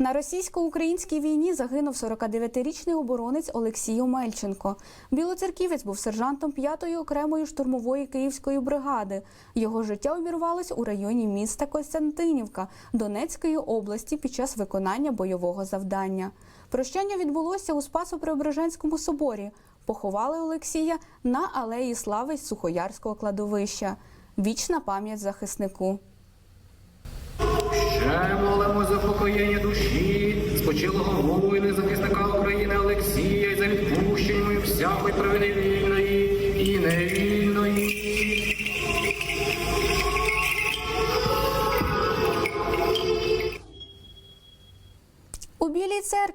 На російсько-українській війні загинув 49-річний оборонець Олексій Омельченко. Білоцерківець був сержантом 5-ї окремої штурмової київської бригади. Його життя обірвалось у районі міста Костянтинівка Донецької області під час виконання бойового завдання. Прощання відбулося у Спасо-Преображенському соборі. Поховали Олексія на алеї слави Сухоярського кладовища. Вічна пам'ять захиснику. Ще молимо за покоєння душі, спочилого воїна захисника України Олексія за відпущенням всякої провини вільної і невільної.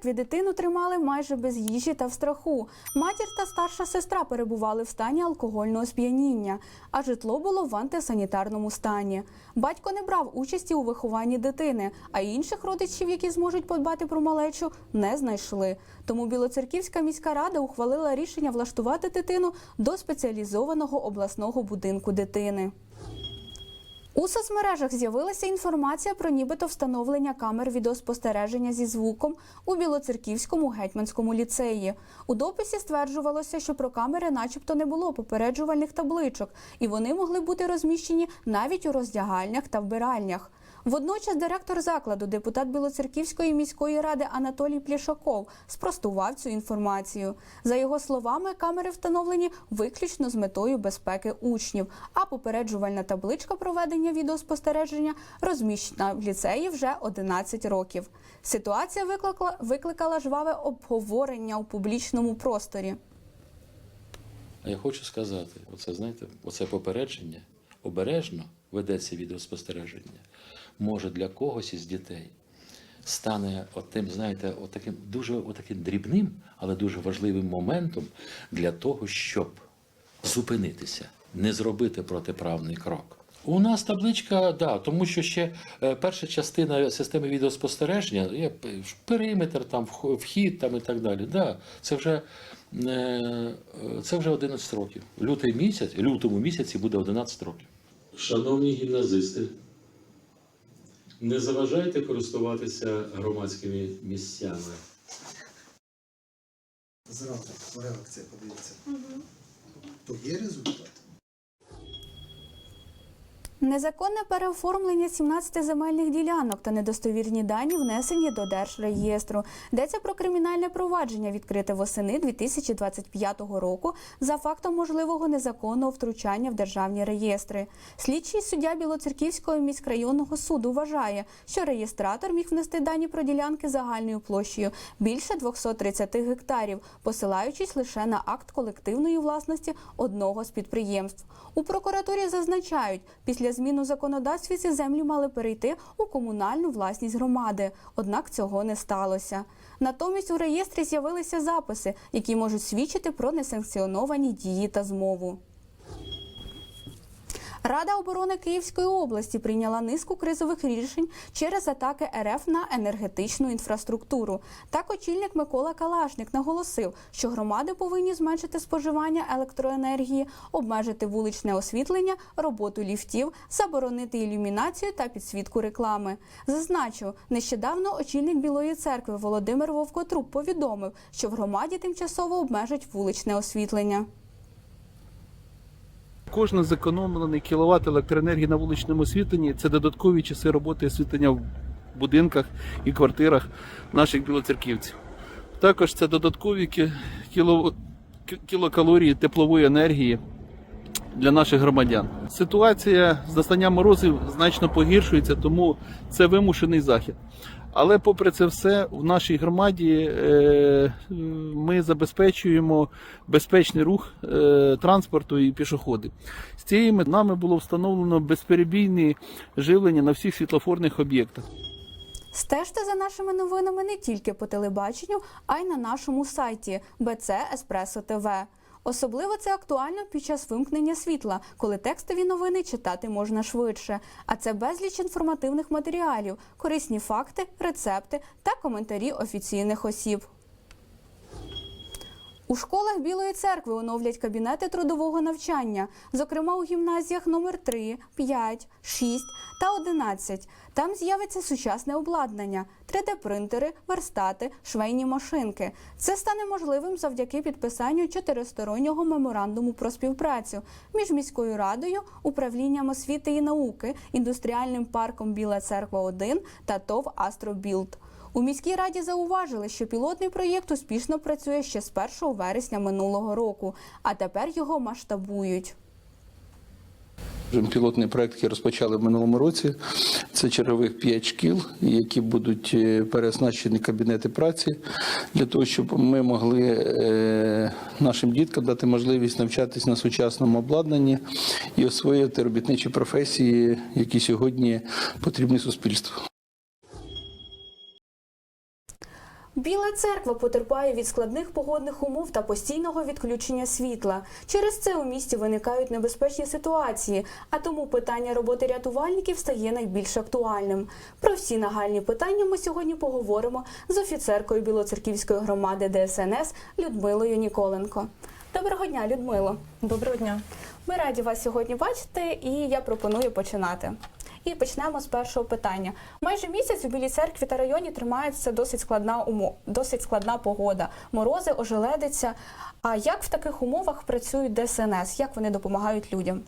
Білій дитину тримали майже без їжі та в страху. Матір та старша сестра перебували в стані алкогольного сп'яніння, а житло було в антисанітарному стані. Батько не брав участі у вихованні дитини, а інших родичів, які зможуть подбати про малечу, не знайшли. Тому Білоцерківська міська рада ухвалила рішення влаштувати дитину до спеціалізованого обласного будинку дитини. У соцмережах з'явилася інформація про нібито встановлення камер відеоспостереження зі звуком у Білоцерківському гетьманському ліцеї. У дописі стверджувалося, що про камери, начебто, не було попереджувальних табличок, і вони могли бути розміщені навіть у роздягальнях та вбиральнях. Водночас директор закладу, депутат Білоцерківської міської ради Анатолій Плішаков, спростував цю інформацію. За його словами, камери встановлені виключно з метою безпеки учнів, а попереджувальна табличка проведення відеоспостереження розміщена в ліцеї вже 11 років. Ситуація викликала, викликала жваве обговорення у публічному просторі. А я хочу сказати, оце знаєте, оце попередження обережно ведеться відеоспостереження, може для когось із дітей стане отим, знаєте, отаким дуже отаким дрібним, але дуже важливим моментом для того, щоб зупинитися, не зробити протиправний крок. У нас табличка, да, тому що ще е, перша частина системи відеоспостереження є периметр, там вх- вхід там і так далі. Да, це вже е, це вже 11 років. Лютий місяць, лютому місяці буде 11 років. Шановні гімназисти, не заважайте користуватися громадськими місцями. Зразу реакція подивіться. То є результат. Незаконне переоформлення 17 земельних ділянок та недостовірні дані внесені до держреєстру. Йдеться про кримінальне провадження, відкрите восени 2025 року за фактом можливого незаконного втручання в державні реєстри. Слідчий суддя Білоцерківського міськрайонного суду вважає, що реєстратор міг внести дані про ділянки загальною площею більше 230 гектарів, посилаючись лише на акт колективної власності одного з підприємств. У прокуратурі зазначають, після змін у законодавстві ці землі мали перейти у комунальну власність громади. Однак цього не сталося. Натомість у реєстрі з'явилися записи, які можуть свідчити про несанкціоновані дії та змову. Рада оборони Київської області прийняла низку кризових рішень через атаки РФ на енергетичну інфраструктуру. Так очільник Микола Калашник наголосив, що громади повинні зменшити споживання електроенергії, обмежити вуличне освітлення, роботу ліфтів, заборонити ілюмінацію та підсвітку реклами. Зазначу, нещодавно очільник Білої церкви Володимир Вовкотруп повідомив, що в громаді тимчасово обмежать вуличне освітлення. Кожен зекономлений кіловат електроенергії на вуличному освітленні це додаткові часи роботи освітлення в будинках і квартирах наших білоцерківців. Також це додаткові кіло- кілокалорії теплової енергії для наших громадян. Ситуація з настанням морозів значно погіршується, тому це вимушений захід. Але попри це все, в нашій громаді е, ми забезпечуємо безпечний рух е, транспорту і пішоходів. З мети нами було встановлено безперебійне живлення на всіх світлофорних об'єктах. Стежте за нашими новинами не тільки по телебаченню, а й на нашому сайті BC Espresso TV. Особливо це актуально під час вимкнення світла, коли текстові новини читати можна швидше. А це безліч інформативних матеріалів, корисні факти, рецепти та коментарі офіційних осіб. У школах Білої церкви оновлять кабінети трудового навчання, зокрема у гімназіях номер 3, 5, 6 та 11. Там з'явиться сучасне обладнання, 3D-принтери, верстати, швейні машинки. Це стане можливим завдяки підписанню чотиристороннього меморандуму про співпрацю між міською радою, управлінням освіти і науки, індустріальним парком Біла Церква 1 та ТОВ Астробілд. У міській раді зауважили, що пілотний проєкт успішно працює ще з 1 вересня минулого року, а тепер його масштабують. Пілотний проект, який розпочали в минулому році, це чергових 5 шкіл, які будуть е, переоснащені кабінети праці для того, щоб ми могли е, нашим діткам дати можливість навчатись на сучасному обладнанні і освоювати робітничі професії, які сьогодні потрібні суспільству. Біла церква потерпає від складних погодних умов та постійного відключення світла. Через це у місті виникають небезпечні ситуації, а тому питання роботи рятувальників стає найбільш актуальним. Про всі нагальні питання ми сьогодні поговоримо з офіцеркою Білоцерківської громади ДСНС Людмилою Ніколенко. Доброго дня, Людмило. Доброго дня. Ми раді вас сьогодні бачити, і я пропоную починати. І почнемо з першого питання. Майже місяць у Білій церкві та районі тримається досить складна умо... досить складна погода. Морози, ожеледиться. А як в таких умовах працюють ДСНС? Як вони допомагають людям?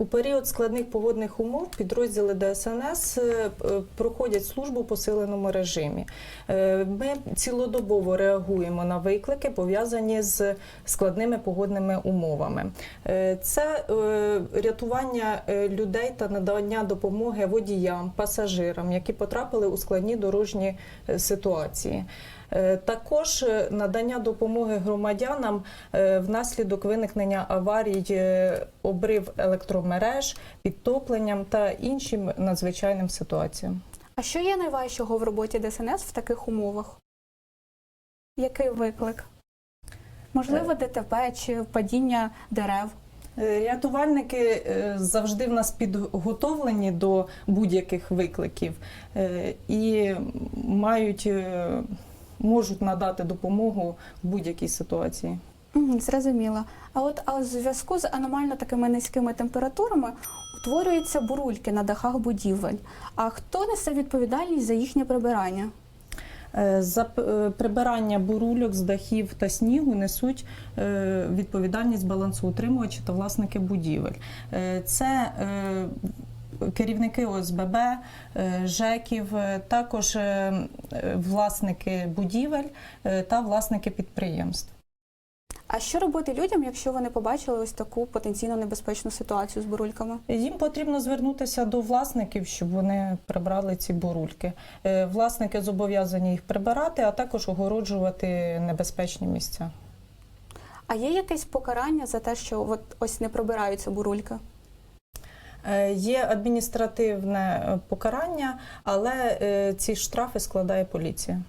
У період складних погодних умов підрозділи ДСНС е, е, проходять службу в посиленому режимі. Е, Ми цілодобово реагуємо на виклики, пов'язані з складними погодними умовами. Це рятування людей та надання допомоги водіям, пасажирам, які потрапили у складні дорожні ситуації. Е, Також е, надання допомоги громадянам е, внаслідок виникнення аварій, обрив електромереж, підтопленням та іншим надзвичайним ситуаціям. А що є найважчого в роботі ДСНС в таких умовах? Який виклик? Можливо, ДТП чи падіння дерев? Рятувальники завжди в нас підготовлені до будь-яких викликів і мають, можуть надати допомогу в будь-якій ситуації. Зрозуміло. А от а у зв'язку з аномально такими низькими температурами утворюються бурульки на дахах будівель. А хто несе відповідальність за їхнє прибирання? Е, За е, прибирання бурульок з дахів та снігу несуть е, відповідальність балансоутримувачі та власники будівель. Це керівники ОСББ, е, ЖЕКів, е, також е, власники будівель та власники підприємств. А що робити людям, якщо вони побачили ось таку потенційно небезпечну ситуацію з бурульками? Їм потрібно звернутися до власників, щоб вони прибрали ці бурульки. Власники зобов'язані їх прибирати, а також огороджувати небезпечні місця. А є якесь покарання за те, що от ось не прибираються бурульки? Е, Є адміністративне е, покарання, але е, ці штрафи складає поліція.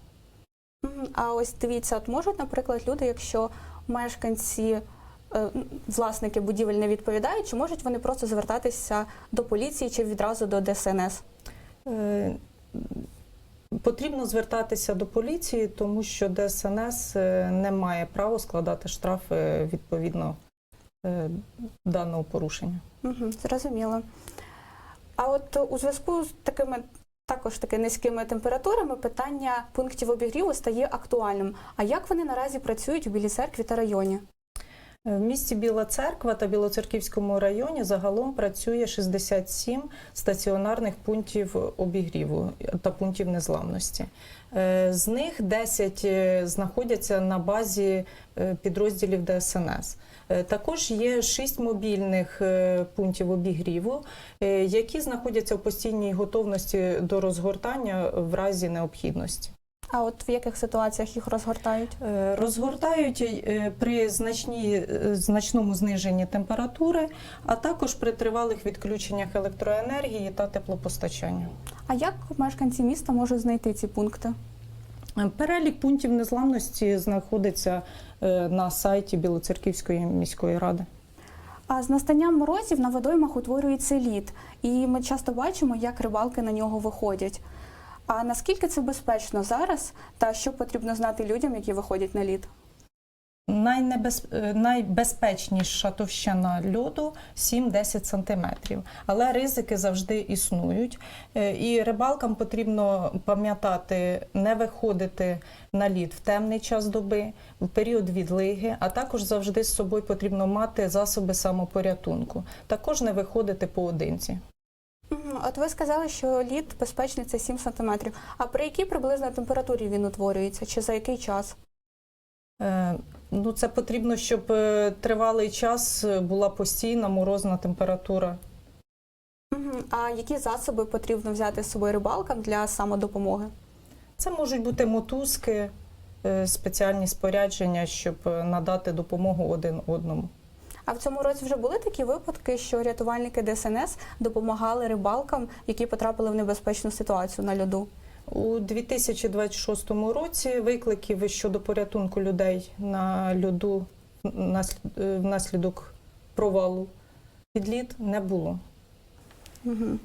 А ось дивіться, от можуть, наприклад, люди, якщо мешканці, власники будівель не відповідають, чи можуть вони просто звертатися до поліції чи відразу до ДСНС? Потрібно звертатися до поліції, тому що ДСНС не має права складати штрафи відповідно даного порушення. Угу, зрозуміло. А от у зв'язку з такими також таки низькими температурами питання пунктів обігріву стає актуальним. А як вони наразі працюють у Білій церкві та районі? Е, В місті Біла Церква та Білоцерківському районі загалом працює 67 стаціонарних пунктів обігріву та пунктів незламності. Е, З них 10 е, знаходяться на базі підрозділів ДСНС. Також є 6 мобільних пунктів обігріву, які знаходяться в постійній готовності до розгортання в разі необхідності. А от в яких ситуаціях їх розгортають? Е, Розгортають е, при значній, е, значному зниженні температури, а також при тривалих відключеннях електроенергії та теплопостачання. А як мешканці міста можуть знайти ці пункти? Перелік пунктів незламності знаходиться на сайті Білоцерківської міської ради. А з настанням морозів на водоймах утворюється лід, і ми часто бачимо, як рибалки на нього виходять. А наскільки це безпечно зараз, та що потрібно знати людям, які виходять на лід? Найнебез... е, Найбезпечніша товщина льоду 7-10 см. Але ризики завжди існують. Е, І рибалкам потрібно пам'ятати, не виходити на лід в темний час доби, в період відлиги, а також завжди з собою потрібно мати засоби самопорятунку. Також не виходити поодинці. От ви сказали, що лід безпечний це 7 см. А при якій приблизно температурі він утворюється? Чи за який час? Е, Ну, це потрібно, щоб е, тривалий час е, була постійна морозна температура. А які засоби потрібно взяти з собою рибалкам для самодопомоги? Це можуть бути мотузки, е, спеціальні спорядження, щоб надати допомогу один одному. А в цьому році вже були такі випадки, що рятувальники ДСНС допомагали рибалкам, які потрапили в небезпечну ситуацію на льоду. У 2026 році викликів щодо порятунку людей на льоду внаслідок провалу під лід не було. Угу.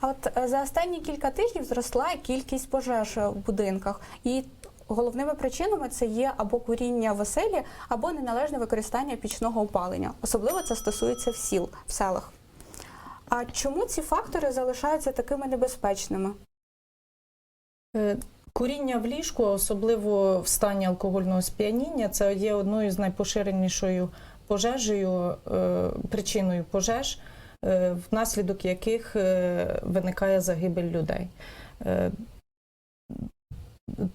А от е, за останні кілька тижнів зросла кількість пожеж в будинках, і головними причинами це є або куріння в оселі, або неналежне використання пічного опалення. Особливо це стосується в сіл в селах. А чому ці фактори залишаються такими небезпечними? Е, Куріння в ліжку, особливо в стані алкогольного сп'яніння, це є одною з найпоширенішою пожежею, е, причиною пожеж, е, внаслідок яких виникає загибель людей.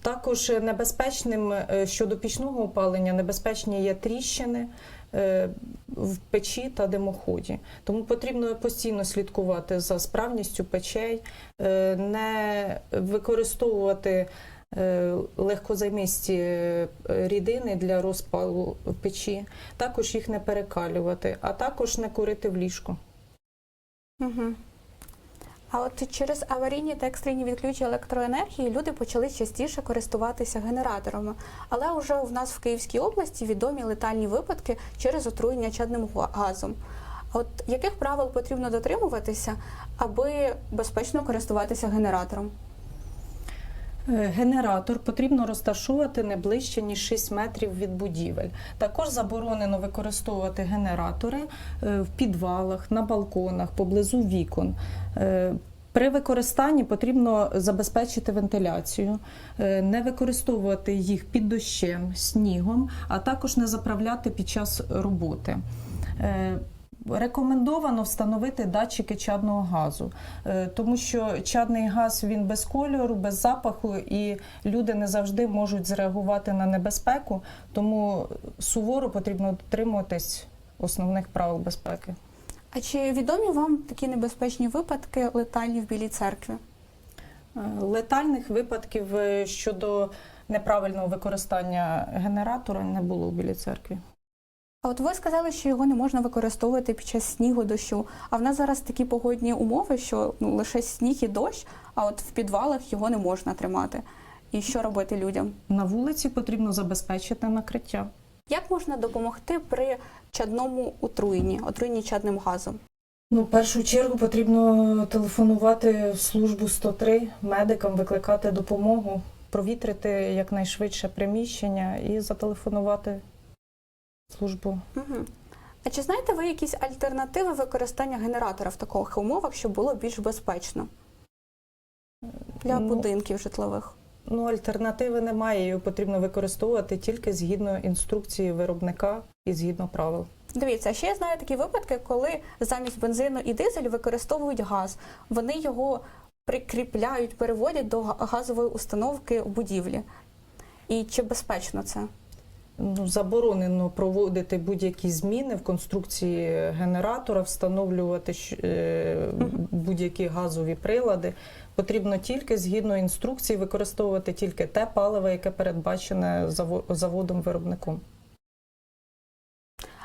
Також небезпечним е, щодо пічного опалення небезпечні є тріщини е, в печі та димоході. Тому потрібно постійно слідкувати за справністю печей, е, не використовувати легкозаймисті рідини для розпалу печі, також їх не перекалювати, а також не курити в ліжку. Угу. А от через аварійні та екстрені відключення електроенергії люди почали частіше користуватися генераторами. Але вже у нас в Київській області відомі летальні випадки через отруєння чадним газом. От яких правил потрібно дотримуватися, аби безпечно користуватися генератором? Е, Генератор потрібно розташовувати не ближче ніж 6 метрів від будівель. Також заборонено використовувати генератори е, в підвалах, на балконах, поблизу вікон. Е, При використанні потрібно забезпечити вентиляцію, не використовувати їх під дощем, снігом, а також не заправляти під час роботи. Рекомендовано встановити датчики чадного газу, е, тому що чадний газ він без кольору, без запаху, і люди не завжди можуть зреагувати на небезпеку, тому суворо потрібно дотримуватись основних правил безпеки. А чи відомі вам такі небезпечні випадки летальні в Білій церкві? Е, Летальних випадків е, щодо неправильного використання генератора не було у Білій церкві. А от ви сказали, що його не можна використовувати під час снігу дощу. А в нас зараз такі погодні умови, що ну лише сніг і дощ, а от в підвалах його не можна тримати. І що робити людям? На вулиці потрібно забезпечити накриття. Як можна допомогти при чадному отруєнні, отруєнні чадним газом? Ну, в першу чергу потрібно телефонувати в службу 103, медикам викликати допомогу, провітрити якнайшвидше приміщення і зателефонувати службу. Угу. А чи знаєте ви якісь альтернативи використання генератора в таких умовах, щоб було більш безпечно для Ну, будинків житлових? Ну, альтернативи немає, його потрібно використовувати тільки згідно інструкції виробника і згідно правил. Дивіться, а ще я знаю такі випадки, коли замість бензину і дизель використовують газ. Вони його прикріпляють, переводять до газової установки в будівлі. І чи безпечно це? Ну, заборонено проводити будь-які зміни в конструкції генератора, встановлювати е, будь-які газові прилади. Потрібно тільки згідно інструкції використовувати тільки те паливо, яке передбачене заво- заводом-виробником.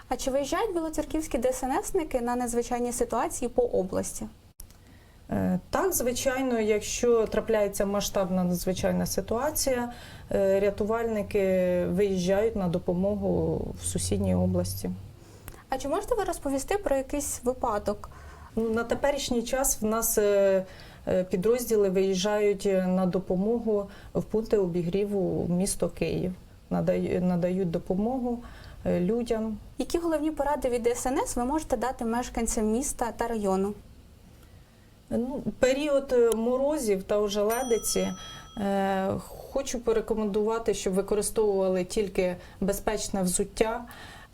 А чи виїжджають білоцерківські ДСНСники на надзвичайні ситуації по області? Е, Так, звичайно, якщо трапляється масштабна надзвичайна ситуація, е, рятувальники виїжджають на допомогу в сусідній області. А чи можете ви розповісти про якийсь випадок? Ну, На теперішній час в нас е, підрозділи виїжджають на допомогу в пункти обігріву в місто Київ. надаю- надають допомогу людям. Які головні поради від ДСНС ви можете дати мешканцям міста та району? Ну, період е, морозів та ожеледиці е, хочу порекомендувати, щоб використовували тільки безпечне взуття.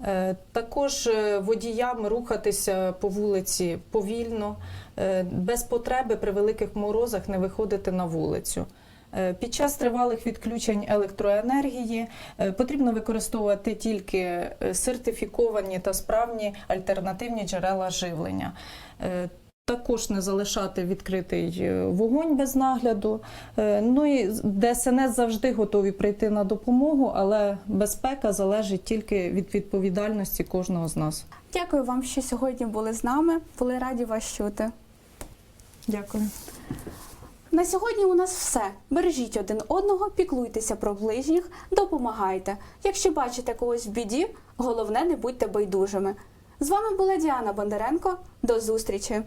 Е, також е, водіям рухатися по вулиці повільно, е, без потреби при великих морозах не виходити на вулицю. Е, Під час тривалих відключень електроенергії потрібно використовувати тільки сертифіковані та справні альтернативні джерела живлення. Також не залишати відкритий е, вогонь без нагляду. Е, Ну і ДСНС завжди готові прийти на допомогу, але безпека залежить тільки від відповідальності кожного з нас. Дякую вам, що сьогодні були з нами. Були раді вас чути. Дякую. На сьогодні у нас все. Бережіть один одного, піклуйтеся про ближніх, допомагайте. Якщо бачите когось в біді, головне не будьте байдужими. З вами була Діана Бондаренко. До зустрічі!